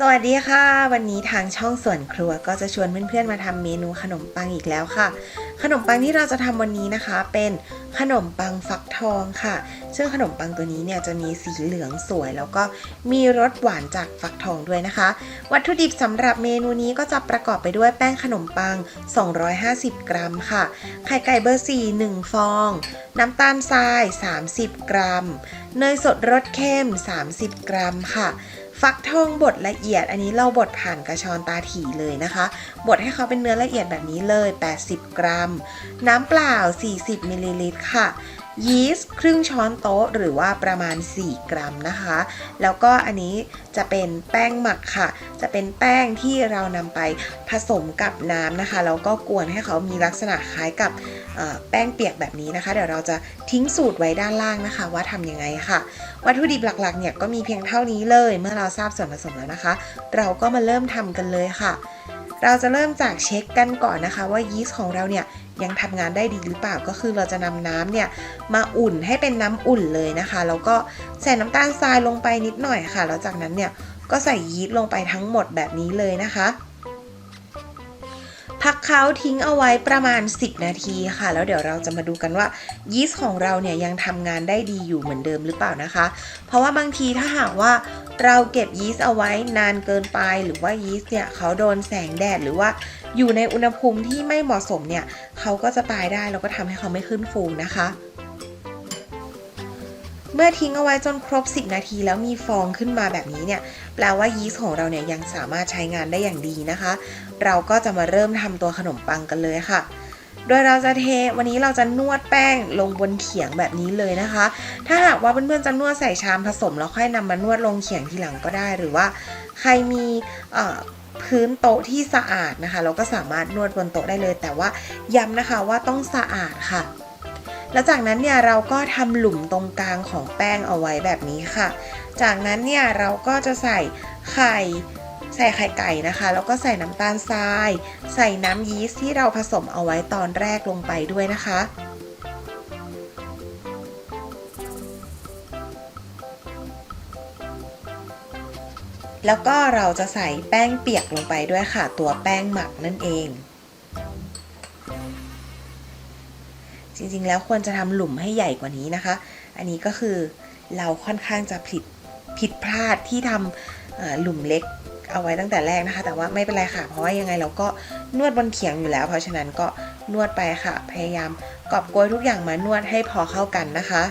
สวัสดีค่ะ วันนี้ทางช่องส่วนครัวก็จะชวนเพื่อนๆมาทำเมนูขนมปังอีกแล้วค่ะ ขนมปังที่เราจะทำวันนี้นะคะ เป็นขนมปังฟักทองค่ะ ซึ่งขนมปังตัวนี้เนี่ยจะมีสีเหลืองสวย แล้วก็มีรสหวานจากฟักทองด้วยนะคะ วัตถุดิบสำหรับเมนูนี้ก็จะประกอบไปด้วยแป้งขนมปัง 250 กรัมค่ะ ไข่ไก่เบอร์4 1 ฟอง น้ำตาลทราย 30 กรัม เนยสดรสเข้ม 30 กรัมค่ะ ฟักทองบดละเอียด อันนี้เราบดผ่านกระชอนตาถี่เลยนะคะ บดให้เขาเป็นเนื้อละเอียดแบบนี้เลย 80 กรัม น้ำเปล่า 40มิลลิลิตรค่ะ ยีสต์ครึ่งช้อนโต๊ะหรือว่าประมาณ 4 กรัมนะคะ แล้วก็อันนี้จะเป็นแป้งหมักค่ะ จะเป็นแป้งที่เรานำไปผสมกับน้ำนะคะ แล้วก็กวนให้เขามีลักษณะคล้ายกับ แป้งเปียกแบบนี้นะคะ เดี๋ยวเราจะทิ้งสูตรไว้ด้านล่างนะคะ ว่าทำยังไงค่ะ วัตถุดิบหลักๆเนี่ยก็มีเพียงเท่านี้เลย เมื่อเราทราบส่วนผสมแล้วนะคะ เราก็มาเริ่มทำกันเลยค่ะ เราจะเริ่มจากเช็คกันก่อนนะคะ ว่ายีสต์ของเราเนี่ยยังทำงานได้ดีหรือเปล่าก็คือเราจะนำน้ำเนี่ยมาอุ่นให้เป็นน้ำอุ่นเลยนะคะ แล้วก็ใส่น้ำตาลทรายลงไปนิดหน่อยค่ะ แล้วจากนั้นเนี่ยก็ใส่ยีสต์ลงไปทั้งหมดแบบนี้เลยนะคะ พักเขาทิ้งเอาไว้ประมาณ 10 นาทีค่ะ แล้วเดี๋ยวเราจะมาดูกันว่ายีสต์ของเราเนี่ยยังทำงานได้ดีอยู่เหมือนเดิมหรือเปล่านะคะ เพราะว่าบางทีถ้าหากว่าเราเก็บยีสต์เอาไว้นานเกินไป หรือว่ายีสต์เนี่ยเขาโดนแสงแดดหรือว่าอยู่ในอุณหภูมิที่ไม่เหมาะสมเนี่ยเขาก็จะตายได้แล้วก็ทำให้เขาไม่ขึ้นฟูนะคะ เมื่อทิ้งเอาไว้จนครบ 10 นาที แล้วมีฟองขึ้นมาแบบนี้เนี่ยแปลว่ายีสต์ของเราเนี่ยยังสามารถใช้งานได้อย่างดีนะคะ เราก็จะมาเริ่มทำตัวขนมปังกันเลยค่ะโดยเราจะเทวันนี้เราจะนวดแป้งลงบนเขียงแบบนี้เลยนะคะ ถ้าหากว่าเพื่อนๆจะนวดใส่ชามผสมแล้วค่อยนำมานวดลงเขียงทีหลังก็ได้ หรือว่าใครมีพื้นโต๊ะที่สะอาดนะคะ เราก็สามารถนวดบนโต๊ะได้เลย แต่ว่าย้ำนะคะว่าต้องสะอาดค่ะ แล้วจากนั้นเนี่ยเราก็ทำหลุมตรงกลางของแป้งเอาไว้แบบนี้ค่ะ จากนั้นเนี่ยเราก็จะใส่ไข่ใส่ไข่ไก่นะคะ แล้วก็ใส่น้ำตาลทราย ใส่น้ำยีสต์ที่เราผสมเอาไว้ตอนแรกลงไปด้วยนะคะ แล้วก็เราจะใส่แป้งเปียกลงไปด้วยค่ะ ตัวแป้งหมักนั่นเอง ริง ๆ แล้วควรจะทำหลุมให้ใหญ่กว่านี้นะคะ อันนี้ก็คือเราค่อนข้างจะผิดผิดพลาดที่ทำหลุมเล็กเอาไว้ตั้งแต่แรกนะคะ แต่ว่าไม่เป็นไรค่ะ เพราะว่ายังไงเราก็นวดบนเขียงอยู่แล้ว เพราะฉะนั้นก็นวดไปค่ะ พยายามกอบโกยทุกอย่างมานวดให้พอเข้ากันนะคะ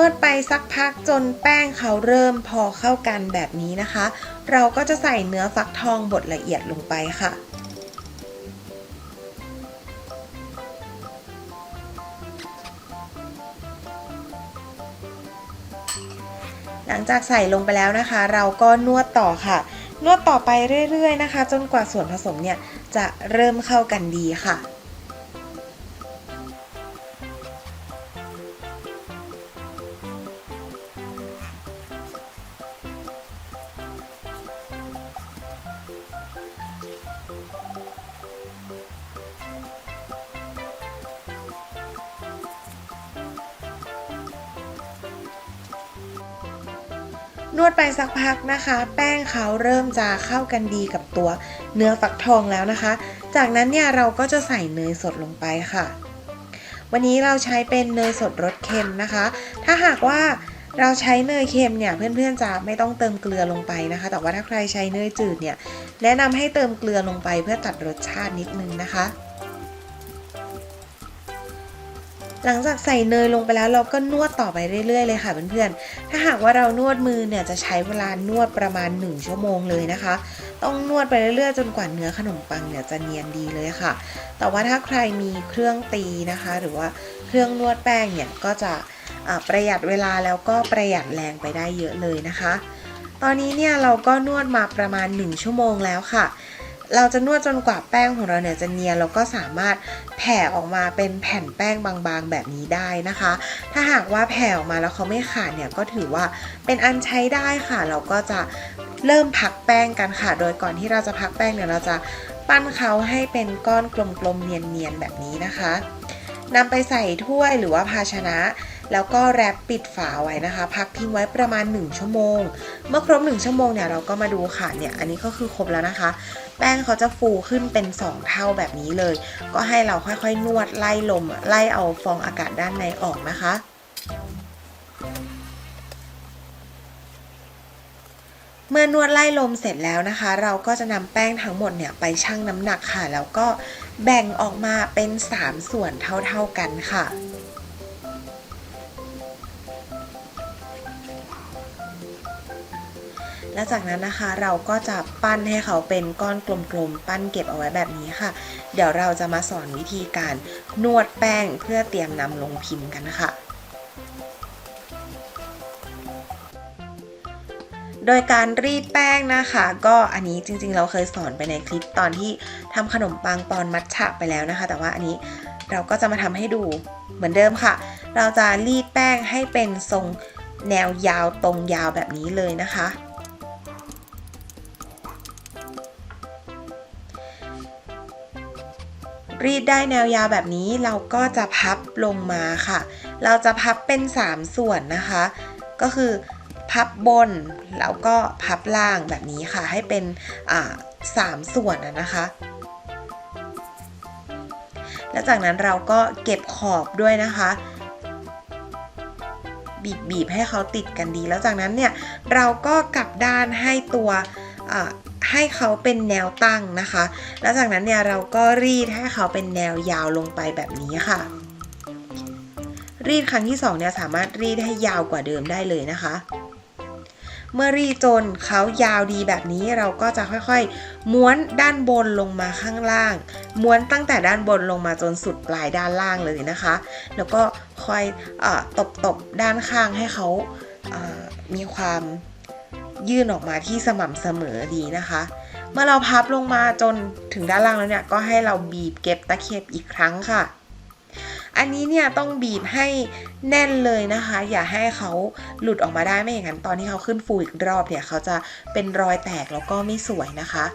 นวดไปสักพักจนแป้งเขาเริ่มพอเข้ากันแบบนี้นะคะ เราก็จะใส่เนื้อฟักทองบดละเอียดลงไปค่ะหลังจากใส่ลงไปแล้วนะคะ เราก็นวดต่อค่ะ นวดต่อไปเรื่อยๆนะคะ จนกว่าส่วนผสมเนี่ยจะเริ่มเข้ากันดีค่ะ นวดไปสักพักนะคะ แป้งเขาเริ่มจะเข้ากันดีกับตัวเนื้อฟักทองแล้วนะคะ จากนั้นเนี่ยเราก็จะใส่เนยสดลงไปค่ะ วันนี้เราใช้เป็นเนยสดรสเค็มนะคะ ถ้าหากว่าเราใช้เนยเค็มเนี่ยเพื่อนๆจะไม่ต้องเติมเกลือลงไปนะคะ แต่ว่าถ้าใครใช้เนยจืดเนี่ยแนะนำให้เติมเกลือลงไปเพื่อตัดรสชาตินิดนึงนะคะ หลังจากใส่เนยลงไปแล้วเราก็นวดต่อไปเรื่อยๆเลยค่ะเพื่อนๆ ถ้าหากว่าเรานวดมือเนี่ยจะใช้เวลานวดประมาณ 1 ชั่วโมงเลยนะคะ ต้องนวดไปเรื่อยๆ จนกว่าเนื้อขนมปังเนี่ยจะเนียนดีเลยค่ะ แต่ว่าถ้าใครมีเครื่องตีนะคะ หรือว่าเครื่องนวดแป้งเนี่ยก็จะประหยัดเวลาแล้วก็ประหยัดแรงไปได้เยอะเลยนะคะ ตอนนี้เนี่ยเราก็นวดมาประมาณ 1 ชั่วโมงแล้วค่ะ เราจะนวดจนกว่าแป้งของเราเนี่ยจะเนียนแล้วก็สามารถแผ่ออกมาเป็นแผ่นแป้งบางๆ แบบนี้ได้นะคะ ถ้าหากว่าแผ่ออกมาแล้วเขาไม่ขาดเนี่ยก็ถือว่าเป็นอันใช้ได้ค่ะ เราก็จะเริ่มพักแป้งกันค่ะ โดยก่อนที่เราจะพักแป้งเนี่ยเราจะปั้นเขาให้เป็นก้อนกลมๆเนียนๆแบบนี้นะคะนำไปใส่ถ้วยหรือว่าภาชนะ แล้วก็แรปปิดฝาไว้นะคะ พักทิ้งไว้ประมาณ 1 ชั่วโมง เมื่อครบ 1 ชั่วโมงเนี่ยเราก็มาดูค่ะเนี่ยอันนี้ก็คือครบแล้วนะคะ แป้งเขาจะฟูขึ้นเป็น 2 เท่าแบบนี้เลย ก็ให้เราค่อยๆ นวดไล่ลม ไล่เอาฟองอากาศด้านในออกนะคะเมื่อนวดไล่ลมเสร็จแล้วนะคะ เราก็จะนำแป้งทั้งหมดเนี่ยไปชั่งน้ำหนักค่ะ แล้วก็แบ่งออกมาเป็น 3 ส่วนเท่าๆกันค่ะ แล้วจากนั้นนะคะเราก็จะปั้นให้เขาเป็นก้อนกลมๆ ปั้นเก็บเอาไว้แบบนี้ค่ะ เดี๋ยวเราจะมาสอนวิธีการนวดแป้งเพื่อเตรียมนำลงพิมพ์กันนะคะโดยการรีดแป้งนะคะ ก็อันนี้จริงๆ เราเคยสอนไปในคลิปตอนที่ทำขนมปังปอนมัทฉะไปแล้วนะคะ แต่ว่าอันนี้เราก็จะมาทำให้ดูเหมือนเดิมค่ะ เราจะรีดแป้งให้เป็นทรงแนวยาวตรงยาวแบบนี้เลยนะคะ รีดได้แนวยาวแบบนี้เราก็จะพับลงมาค่ะ เราจะพับเป็น 3 ส่วนนะคะ ก็คือพับบนแล้วก็พับล่างแบบนี้ค่ะ ให้เป็นอ่าสามส่วนนะนะคะ แล้วจากนั้นเราก็เก็บขอบด้วยนะคะ บีบบีบให้เขาติดกันดี แล้วจากนั้นเนี่ยเราก็กลับด้านให้ตัวอ่า ให้เขาเป็นแนวตั้งนะคะ แล้วจากนั้นเนี่ยเราก็รีดให้เขาเป็นแนวยาวลงไปแบบนี้ค่ะ รีดครั้งที่2เนี่ยสามารถรีดให้ยาวกว่าเดิมได้เลยนะคะ เมื่อรีดจนเขายาวดีแบบนี้เราก็จะค่อยๆ ม้วนด้านบนลงมาข้างล่าง ม้วนตั้งแต่ด้านบนลงมาจนสุดปลายด้านล่างเลยนะคะ แล้วก็ค่อยตบตบๆด้านข้างให้เขามีความ ยื่นออกมาที่สม่ำเสมอดีนะคะ เมื่อเราพับลงมาจนถึงด้านล่างแล้วเนี่ยก็ให้เราบีบเก็บตะเข็บอีกครั้งค่ะ อันนี้เนี่ยต้องบีบให้แน่นเลยนะคะ อย่าให้เขาหลุดออกมาได้ไม่อย่างนั้นตอนที่เขาขึ้นฟูอีกรอบเนี่ยเขาจะเป็นรอยแตกแล้วก็ไม่สวยนะคะ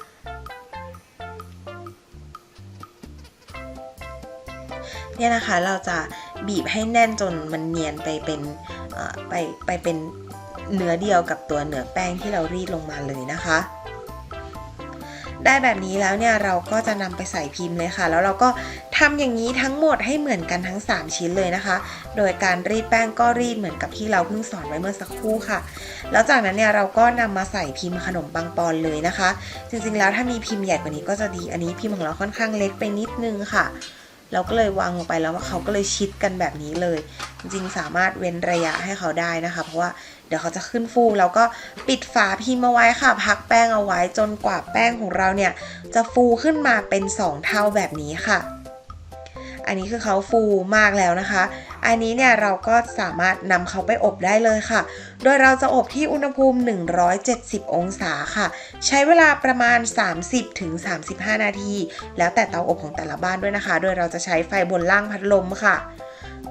เนี่ยนะคะเราจะบีบให้แน่นจนมันเนียนไปเป็นไปไปเป็น เนื้อเดียวกับตัวเนื้อแป้งที่เรารีดลงมาเลยนะคะ ได้แบบนี้แล้วเนี่ยเราก็จะนำไปใส่พิมพ์เลยค่ะ แล้วเราก็ทำอย่างนี้ทั้งหมดให้เหมือนกันทั้ง 3 ชิ้นเลยนะคะ โดยการรีดแป้งก็รีดเหมือนกับที่เราเพิ่งสอนไว้เมื่อสักครู่ค่ะ แล้วจากนั้นเนี่ยเราก็นำมาใส่พิมพ์ขนมปังปอนเลยนะคะ จริงๆแล้วถ้ามีพิมพ์ใหญ่กว่านี้ก็จะดีอันนี้พิมพ์ของเราค่อนข้างเล็กไปนิดนึงค่ะเราก็เลยวางลงไปแล้วว่าเขาก็เลยชิดกันแบบนี้เลย จริงสามารถเว้นระยะให้เขาได้นะคะ เพราะว่าเดี๋ยวเขาจะขึ้นฟูแล้วก็ปิดฝาพิมพ์เอาไว้ค่ะ พักแป้งเอาไว้จนกว่าแป้งของเราเนี่ย จะฟูขึ้นมาเป็น 2 เท่าแบบนี้ค่ะ อันนี้คือเขาฟูมากแล้วนะคะ อันนี้เนี่ยเราก็สามารถนำเขาไปอบได้เลยค่ะ โดยเราจะอบที่อุณหภูมิ 170 องศาค่ะ ใช้เวลาประมาณ 30-35 นาที แล้วแต่เตาอบของแต่ละบ้านด้วยนะคะ โดยเราจะใช้ไฟบนล่างพัดลมค่ะ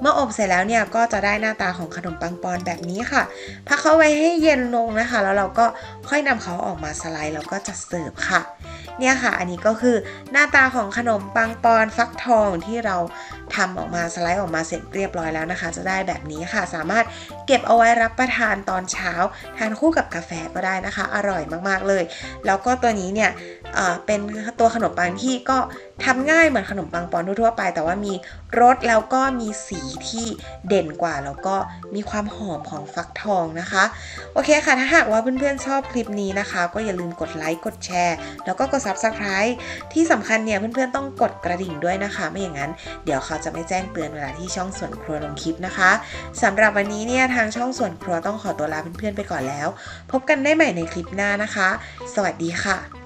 เมื่ออบเสร็จแล้วเนี่ยก็จะได้หน้าตาของขนมปังปอนแบบนี้ค่ะ พักเขาไว้ให้เย็นลงนะคะ แล้วเราก็ค่อยนำเขาออกมาสไลด์แล้วก็จัดเสิร์ฟค่ะ เนี่ยค่ะ อันนี้ก็คือหน้าตาของขนมปังปอนฟักทองที่เราทำออกมาสไลด์ออกมาเสร็จเรียบร้อยแล้วนะคะ จะได้แบบนี้ค่ะ สามารถเก็บเอาไว้รับประทานตอนเช้า ทานคู่กับกาแฟก็ได้นะคะ อร่อยมากๆเลย แล้วก็ตัวนี้เนี่ย เป็นตัวขนมปังที่ก็ทำง่ายเหมือนขนมปังปอนทั่วไป แต่ว่ามีรสแล้วก็มีสีที่เด่นกว่า แล้วก็มีความหอมของฟักทองนะคะ โอเคค่ะ ถ้าหากว่าเพื่อนๆชอบคลิปนี้นะคะ ก็อย่าลืมกดไลค์กดแชร์ แล้วก็กด Subscribe ที่สำคัญเนี่ยเพื่อนๆต้องกดกระดิ่งด้วยนะคะ ไม่อย่างนั้น เดี๋ยวเขาจะไม่แจ้งเตือนเวลาที่ช่องส่วนครัวลงคลิปนะคะสำหรับวันนี้เนี่ยทางช่องส่วนครัวต้องขอตัวลาเพื่อนๆไปก่อนแล้ว พบกันได้ใหม่ในคลิปหน้านะคะ สวัสดีค่ะ